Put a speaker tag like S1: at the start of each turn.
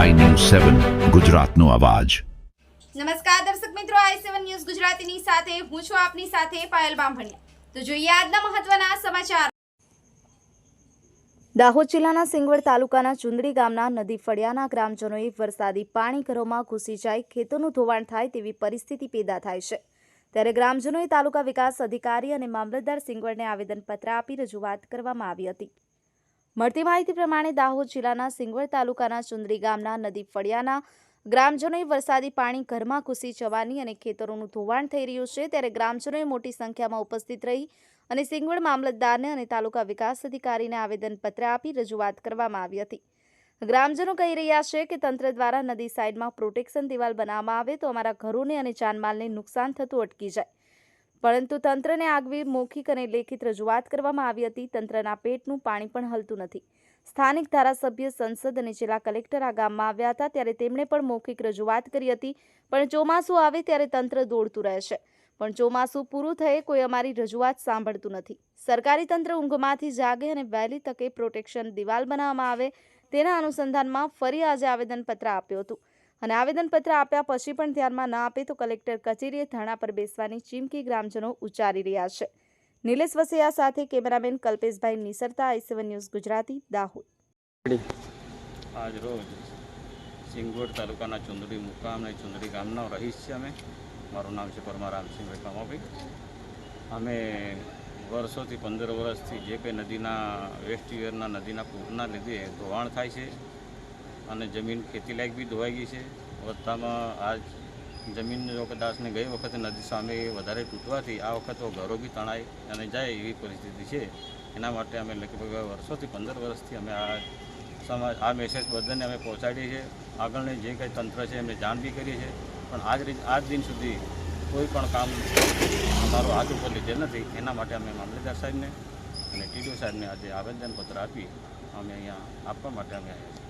S1: સેવન ગુજરાતનો અવાજ.
S2: નમસ્કાર દર્શક મિત્રો આઈ સેવન ન્યૂઝ ગુજરાતીની સાથે હું છું આપની સાથે પાયલ બામભણિયા. તો જોઈએ આજના મહત્વના સમાચાર.
S3: દાહોદ જિલ્લાના સિંગવડ તાલુકાના ચુંદડી ગામના નદી ફળિયાના ગ્રામજનોએ વરસાદી પાણી ઘરોમાં ઘૂસી જાય ખેતોનું ધોવાણ થાય તેવી પરિસ્થિતિ પેદા થાય છે. ત્યારે ગ્રામજનોએ તાલુકા વિકાસ અધિકારી અને મામલતદાર સિંગવડને આવેદનપત્ર આપી રજૂઆત કરવામાં આવી હતી. મળતી માહિતી પ્રમાણે દાહોદ જિલ્લાના સિંગવડ તાલુકાના ચુંદરી ગામના નદી ફળિયાના ગ્રામજનોએ વરસાદી પાણી ઘરમાં ઘૂસી જવાની અને ખેતરોનું ધોવાણ થઈ રહ્યું છે ત્યારે ગ્રામજનોએ મોટી સંખ્યામાં ઉપસ્થિત રહી અને સિંગવડ મામલતદારને અને તાલુકા વિકાસ અધિકારીને આવેદનપત્ર આપી રજૂઆત કરવામાં આવી હતી. ગ્રામજનો કહી રહ્યા છે કે તંત્ર દ્વારા નદી સાઇડમાં પ્રોટેક્શન દિવાલ બનાવવામાં આવે તો અમારા ઘરોને અને જાનમાલને નુકસાન થતું અટકી જાય. પરંતુ તંત્રને આગવી મૌખિક અને લેખિત રજૂઆત કરવામાં આવી હતી. તંત્રના પેટનું પાણી પણ હલતું નથી. સ્થાનિક ધારાસભ્ય, સંસદ અને જિલ્લા કલેક્ટર આ ગામમાં આવ્યા હતા ત્યારે તેમણે પણ મૌખિક રજૂઆત કરી હતી. પણ ચોમાસું આવે ત્યારે તંત્ર દોડતું રહે છે. પણ ચોમાસું પૂરું થયે કોઈ અમારી રજૂઆત સાંભળતું નથી. સરકારી તંત્ર ઊંઘમાંથી જાગે અને વહેલી તકે પ્રોટેક્શન દિવાલ બનાવવામાં આવે તેના અનુસંધાનમાં ફરી આજે આવેદનપત્ર આપ્યું હતું. અને આવેદનપત્ર આપ્યા પછી પણ ધ્યાનમાં ન આપે તો કલેક્ટર કચેરીએ ધરણા પર બેસવાની ચીમકી ગ્રામજનો ઉચ્ચારી રહ્યા છે. નિલેશ વસૈયા સાથે cameraman Kalpeshbhai Nisarta, I seven news Gujarati, Dahod.
S4: આજ રોજ સિંગવડ તાલુકાના ચુંદડી મુકામ અને ચુંદડી ગામનો રહીશ છે અમે. મારું નામ છે પરમાર રામસિંહભાઈ કામાભાઈ અમે વર્ષોથી પંદર વર્ષથી જે કંઈ નદીના, વેસ્ટ યરના નદીના પૂરના લીધે ધોવાણ થાય છે. અને જમીન ખેતીલાયક બી ધોવાઈ ગઈ છે. વધતામાં આજ જમીન કદાચને ગઈ વખતે નદી સામે વધારે તૂટવાથી આ વખત ઘરો બી તણાઈ અને જાય એવી પરિસ્થિતિ છે. એના માટે અમે લગભગ વર્ષોથી પંદર વર્ષથી અમે આ સમાજ, આ મેસેજ બધાને અમે પહોંચાડીએ છીએ. આગળની જે કંઈ તંત્ર છે એમને જાણ બી કરીએ છીએ. પણ આજ રીત, આજ દિન સુધી કોઈ પણ કામ અમારો હાથ ઉપર લીધેલ નથી. એના માટે અમે મામલેદાર સાહેબને અને ટીડીઓ સાહેબને આજે આવેદનપત્ર આપી અમે અહીંયા આપવા માટે અમે આવ્યા છીએ.